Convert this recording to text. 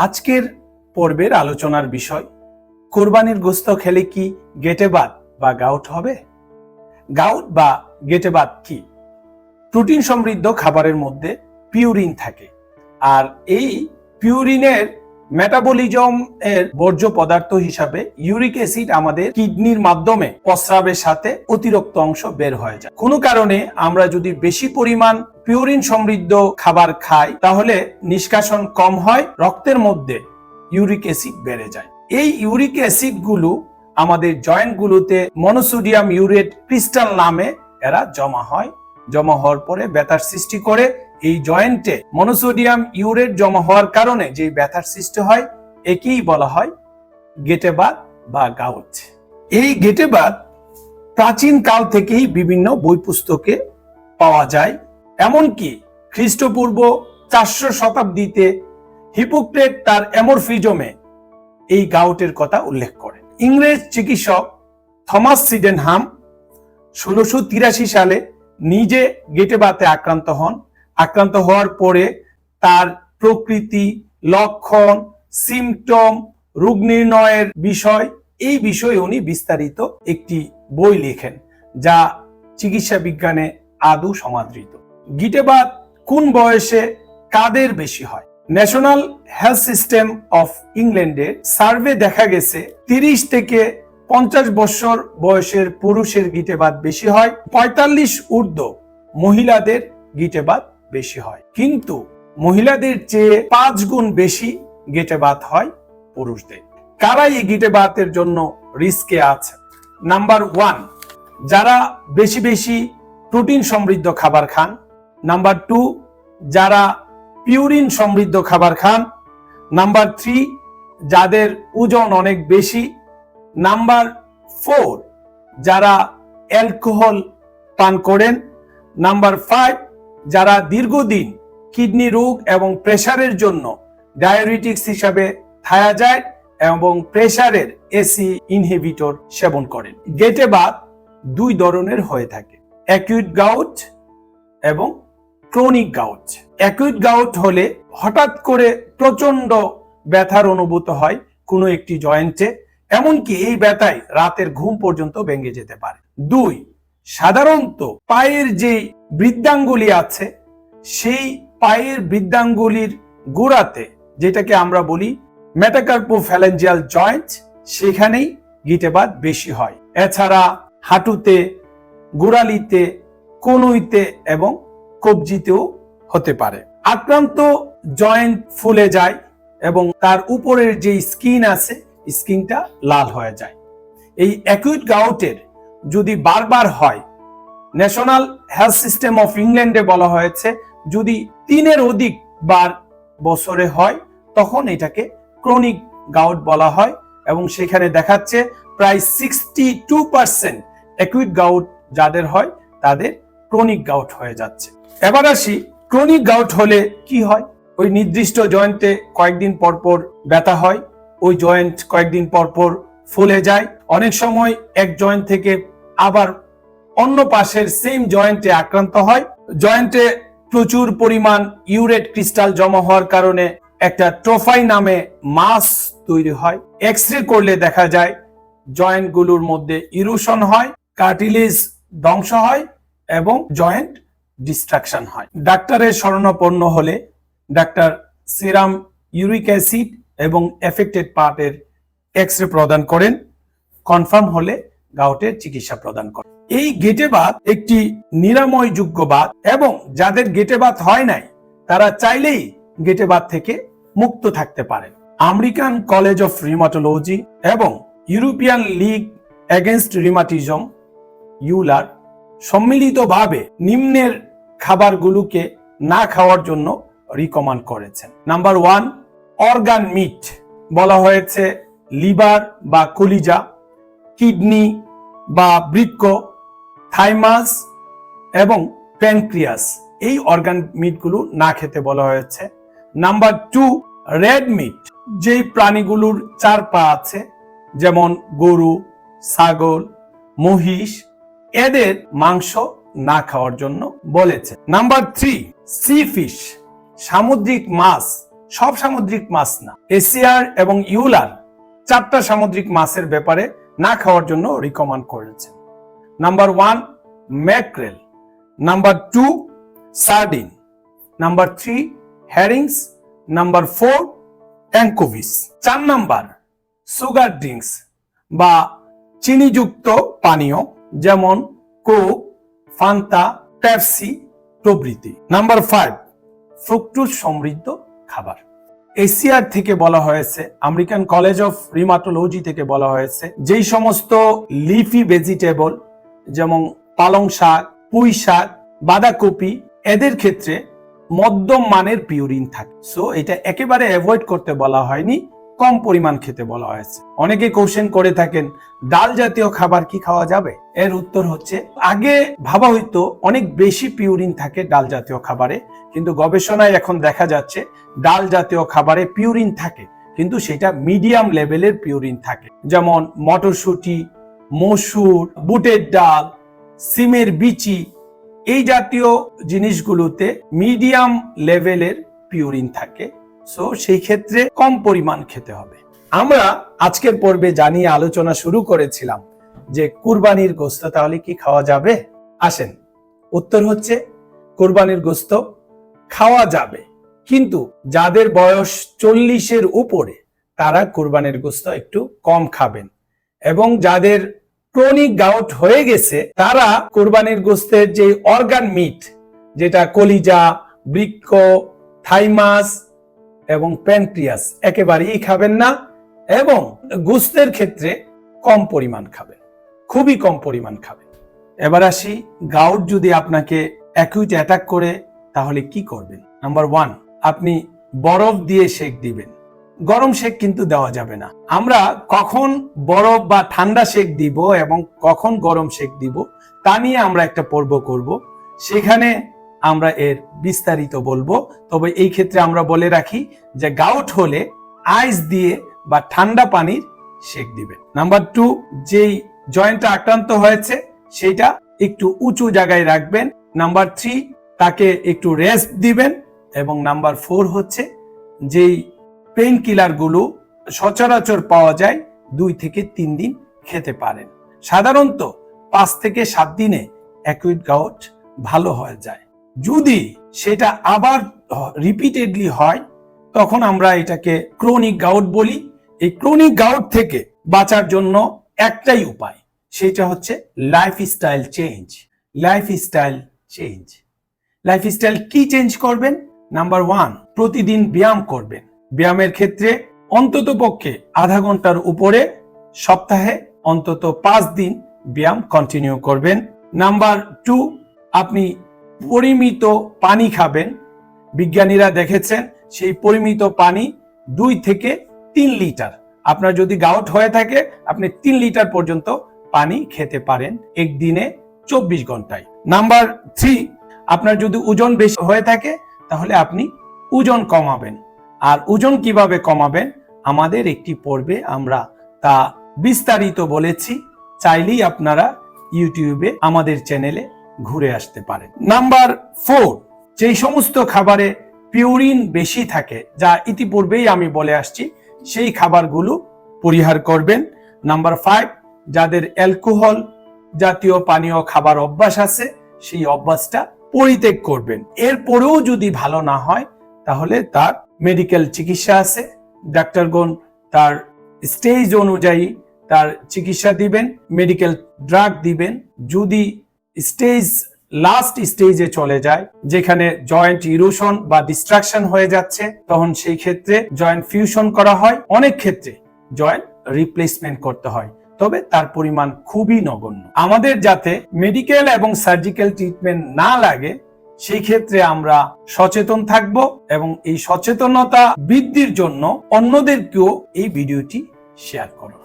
আজকের পর্বের আলোচনার বিষয়, কোরবানির গোস্ত খেলে কি গেটেবাত বা গাউট হবে? গাউট বা গেটেবাত কি? প্রোটিন সমৃদ্ধ খাবারের মধ্যে পিউরিন থাকে। আর এই পিউরিনের মেটাবলিজম এর বর্জ্য পদার্থ হিসাবে ইউরিক অ্যাসিড আমাদের কিডনির মাধ্যমে প্রস্রাবের সাথে অতিরিক্ত অংশ বের হয়ে যায়। কোনো কারণে আমরা যদি বেশি পরিমাণ পিউরিন সমৃদ্ধ খাবার খাই, তাহলে নিষ্কাশন কম হয়, রক্তের মধ্যে ইউরিক অ্যাসিড বেড়ে যায়। এই ইউরিক অ্যাসিডগুলো আমাদের জয়েন্ট গুলোতে মনোসোডিয়াম ইউরেট ক্রিস্টাল নামে এরা জমা হয়। জমা হওয়ার পরে ব্যথার সৃষ্টি করে এই জয়েন্টে মনোসোডিয়াম ইউরেট জমা হওয়ার কারণে যে ব্যথার সৃষ্টি হয়, একেই বলা হয় গেটেবাত বা গাউট। এই গেটেবাত প্রাচীন কাল থেকেই বিভিন্ন বই পুস্তকে পাওয়া যায়। এমনকি খ্রিস্টপূর্ব চারশো শতাব্দীতে হিপোক্রেট তার অ্যামরফিজমে এই গাউটের কথা উল্লেখ করেন ইংরেজ চিকিৎসক থমাস সিডেনহাম ষোলোশো তিরাশি সালে নিজে গেটেবাতে আক্রান্ত হন। আক্রান্ত হওয়ার পরে তার প্রকৃতি, লক্ষণ সিমটম রোগ নির্ণয়ের বিষয়, এই বিষয়ে উনি বিস্তারিত একটি বই লেখেন যা চিকিৎসা বিজ্ঞানে আদৌ সমাদৃত। গিটেবাত কোন বয়সে কাদের বেশি হয়? ন্যাশনাল হেলথ সিস্টেম অফ ইংল্যান্ডের সার্ভে দেখা গেছে তিরিশ থেকে পঞ্চাশ বছর বয়সের পুরুষের গিটেবাদ বেশি হয়। পঁয়তাল্লিশ ঊর্ধ্ব মহিলাদের গিটেবাত বেশি হয়। কিন্তু মহিলাদের চেয়ে পাঁচ গুণ বেশি গেটে বাত হয় পুরুষদের। কারা এই গিটেবাতের জন্য রিস্কে আছে? নাম্বার ওয়ান, যারা বেশি বেশি প্রোটিন সমৃদ্ধ খাবার খান। নাম্বার টু, যারা পিউরিন সমৃদ্ধ খাবার খান। নাম্বার থ্রি, যাদের ওজন অনেক বেশি। নাম্বার ফোর, যারা অ্যালকোহল পান করেন। নাম্বার ফাইভ যারা দীর্ঘদিন কিডনি রোগ এবং প্রেসারের জন্য ডায়াবেটিক্স হিসাবে থায়াজাইড এবং প্রেসারের এসি ইনহিবিটর সেবন করেন। গেটে বাত দুই ধরনের হয়ে থাকে অ্যাকিউট গাউট এবং ক্রনিক গাউট অ্যাকিউট গাউট হলে হঠাৎ করে প্রচণ্ড ব্যথার অনুভূত হয় কোনো একটি জয়েন্টে, এমনকি এই ব্যথায় রাতের ঘুম পর্যন্ত ভেঙে যেতে পারে। দুই, সাধারণত পায়ের যে বৃদ্ধাঙ্গুলি আছে, সেই পায়ের বৃদ্ধাঙ্গুলির গোড়াতে, যেটাকে আমরা বলি মেটাকার্পোফ্যালেঞ্জিয়াল জয়েন্ট সেখানেই গিটেবাত বেশি হয়। এছাড়া হাঁটুতে, গোড়ালিতে, কনুইতে এবং কবজিতেও হতে পারে। আক্রান্ত জয়েন্ট ফুলে যায় এবং তার উপরের যে স্কিন আছে, স্কিনটা লাল হয়ে যায়। এই অ্যাকুইট গাউটের যদি বারবার হয় ন্যাশনাল হেলথ সিস্টেম অফ ইংল্যান্ডে বলা হয়েছে, যদি তিনের অধিক বার বছরে হয়, তখন এটাকে ক্রনিক গাউট বলা হয় এবং সেখানে দেখাচ্ছে প্রায় sixty two percent acute gout যাদের হয়, তাদের ক্রনিক গাউট হয়ে যাচ্ছে। এবার আসি ক্রনিক গাউট হলে কি হয়? ওই নির্দিষ্ট জয়েন্টে কয়েকদিন পর পর ব্যথা হয়, ওই জয়েন্ট কয়েকদিন পর পর ফুলে যায়। অনেক সময় এক জয়েন্ট থেকে আবার অন্য পাশের সেম জয়েন্টে আক্রান্ত হয়। জয়েন্টে প্রচুর পরিমাণ ইউরেট ক্রিস্টাল জমা হওয়ার কারণে একটা ট্রোফাই নামে মাস তৈরি হয়। এক্স রে করলে দেখা যায় জয়েন্টগুলোর মধ্যে ইরোশন হয় কার্টিলেজ ধ্বংস হয় এবং জয়েন্ট ডিস্ট্রাকশন হয়। ডাক্তারের শরণাপন্ন হলে ডাক্তার সিরাম ইউরিক অ্যাসিড এবং এফেক্টেড পার্টের এক্স রে প্রদান করেন। কনফার্ম হলে গাউটের চিকিৎসা প্রদান করেন। এই গেটে বাত একটি নিরাময় যোগ্য বাত এবং যাদের গেটে বাত হয় নাই, তারা চাইলেই গেটে বাত থেকে মুক্ত থাকতে পারেন। আমেরিকান কলেজ অফ রিমাটোলজি এবং European league against rheumatism EULAR, সম্মিলিতভাবে নিম্নের খাবারগুলোকে না খাওয়ার জন্য রিকমান্ড করেছেন। নাম্বার ওয়ান অর্গান মিট বলা হয়েছে লিভার বা কলিজা, কিডনি বা বৃক্ক থাইমাস এবং প্যানক্রিয়াস এই অর্গান মিটগুলো না খেতে বলা হয়েছে। নাম্বার টু রেড মিট যেই প্রাণীগুলোর চার পা আছে, যেমন গরু, ছাগল, মহিষ, এদের মাংস না খাওয়ার জন্য বলেছে। নাম্বার থ্রি সি ফিশ সামুদ্রিক মাছ, সব সামুদ্রিক মাছ না। এশিয়ার এবং ইউলার চারটা সামুদ্রিক মাছের ব্যাপারে না খাওয়ার জন্য রিকমেন্ড করেছেন number one mackerel number two sardine number three herrings number four anchovies চার নাম্বার সুগার ড্রিঙ্কস বা চিনিযুক্ত পানীয়, যেমন কোক ফান্তা পেপসি প্রভৃতি। নাম্বার ফাইভ ফ্রুক্টোজ সমৃদ্ধ খাবার। এসিআর থেকে বলা হয়েছে আমেরিকান কলেজ অফ রিমাটোলজি থেকে বলা হয়েছে, যেই সমস্ত লিফি ভেজিটেবল যেমন পালং শাক, পুঁই শাক, বাঁধাকপি, এদের ক্ষেত্রে মধ্যম মানের পিউরিন থাকে। সো এটা একেবারে অ্যাভয়েড করতে বলা হয়নি, কম পরিমাণ খেতে বলা হয়েছে। অনেকে কোশ্চেন করে থাকেন, ডাল জাতীয় খাবার কি খাওয়া যাবে? এর উত্তর হচ্ছে, আগে ভাবা হইতো অনেক বেশি পিউরিন থাকে ডাল জাতীয় খাবারে, কিন্তু গবেষণায় এখন দেখা যাচ্ছে, ডাল জাতীয় খাবারে পিউরিন থাকে, কিন্তু সেটা মিডিয়াম লেভেলের পিউরিন থাকে। যেমন মটরশুঁটি মসুর, বুটের ডাল, সিমের বিচি এই জাতীয় জিনিসগুলোতে মিডিয়াম লেভেলের পিউরিন থাকে। সো সেই ক্ষেত্রে কম পরিমাণ খেতে হবে। আমরা আজকের পর্বে জানিয়ে আলোচনা শুরু করেছিলাম যে কুরবানির গোস্ত তাহলে কি খাওয়া যাবে? আসেন, উত্তর হচ্ছে কুরবানির গোস্ত খাওয়া যাবে। কিন্তু যাদের বয়স চল্লিশের উপরে তারা কুরবানির গোস্ত একটু কম খাবেন এবং যাদের ক্রনিক গাউট হয়ে গেছে, তারা কোরবানির গোস্তের যে অর্গান মিট, যেটা কলিজা, বৃক্ষ, থাইমাস এবং প্যানক্রিয়াস একেবারেই খাবেন না এবং গোস্তের ক্ষেত্রে কম পরিমাণ খাবেন, খুবই কম পরিমাণ খাবেন। এবার আসি, গাউট যদি আপনাকে অ্যাকুইট অ্যাটাক করে, তাহলে কি করবেন? নাম্বার ওয়ান আপনি বরফ দিয়ে শেক দিবেন। গরম শেক কিন্তু দেওয়া যাবে না। আমরা কখন বরফ বা ঠান্ডা শেক দিব এবং কখন গরম শেক দিব, তা নিয়ে আমরা একটা পর্ব করব। সেখানে আমরা এর বিস্তারিত বলব। তবে এই ক্ষেত্রে আমরা বলে রাখি যে গাউট হলে আইস দিয়ে বা ঠান্ডা পানির শেক দিবেন। নাম্বার টু যেই জয়েন্টটা আক্রান্ত হয়েছে, সেটা একটু উঁচু জায়গায় রাখবেন। নাম্বার থ্রি তাকে একটু রেস্ট দিবেন। এবং নাম্বার ফোর হচ্ছে, যেই পেইন কিলারগুলো সচরাচর পাওয়া যায় দুই থেকে তিন দিন খেতে পারেন। সাধারণত পাঁচ থেকে সাত দিনে অ্যাকুইট গাউট ভালো হয়ে যায়। যদি সেটা আবার রিপিটেডলি হয়, তখন আমরা এটাকে ক্রনিক গাউট বলি। এই ক্রনিক গাউট থেকে বাঁচার জন্য একটাই উপায়, সেটা হচ্ছে life style change life style change life style কি চেঞ্জ করবেন? নাম্বার ওয়ান প্রতিদিন ব্যায়াম করবেন। ব্যায়ামের ক্ষেত্রে অন্তত পক্ষে আধা ঘণ্টার উপরে সপ্তাহে অন্তত পাঁচ দিন ব্যায়াম কন্টিনিউ করবেন। নাম্বার টু আপনি পরিমিত পানি খাবেন। বিজ্ঞানীরা দেখেছেন সেই পরিমিত পানি দুই থেকে তিন লিটার। আপনার যদি গাউট হয়ে থাকে, আপনি তিন লিটার পর্যন্ত পানি খেতে পারেন একদিনে চব্বিশ ঘন্টায়। নাম্বার থ্রি আপনার যদি ওজন বেশি হয়ে থাকে, তাহলে আপনি ওজন কমাবেন। আর ওজন কীভাবে কমাবেন আমাদের একটি পর্বে আমরা তা বিস্তারিত বলেছি। চাইলেই আপনারা ইউটিউবে আমাদের চ্যানেলে ঘুরে আসতে পারেন। নাম্বার ফোর, যেই সমস্ত খাবারে পিউরিন বেশি থাকে, যা ইতিপূর্বেই আমি বলে আসছি, সেই খাবারগুলো পরিহার করবেন। নাম্বার ফাইভ, যাদের অ্যালকোহল জাতীয় পানীয় খাবার অভ্যাস আছে, সেই অভ্যাসটা পরিত্যাগ করবেন। এরপরেও যদি ভালো না হয়, তাহলে তার মেডিকেল চিকিৎসা আছে। ডাক্তারগণ তার স্টেজ অনুযায়ী তার চিকিৎসা দিবেন মেডিকেল ড্রাগ দিবেন। যদি স্টেজ লাস্ট স্টেজে চলে যায়, যেখানে জয়েন্ট ইরোশন বা ডিস্ট্রাকশন হয়ে যাচ্ছে, তখন সেই ক্ষেত্রে জয়েন্ট ফিউশন করা হয়। অনেক ক্ষেত্রে জয়েন্ট রিপ্লেসমেন্ট করতে হয়। তবে তার পরিমাণ খুবই নগণ্য। আমাদের যাতে মেডিকেল এবং সার্জিক্যাল ট্রিটমেন্ট না লাগে সেই ক্ষেত্রে আমরা সচেতন থাকব এবং এই সচেতনতা বৃদ্ধির জন্য অন্যদেরকেও এই ভিডিওটি শেয়ার করুন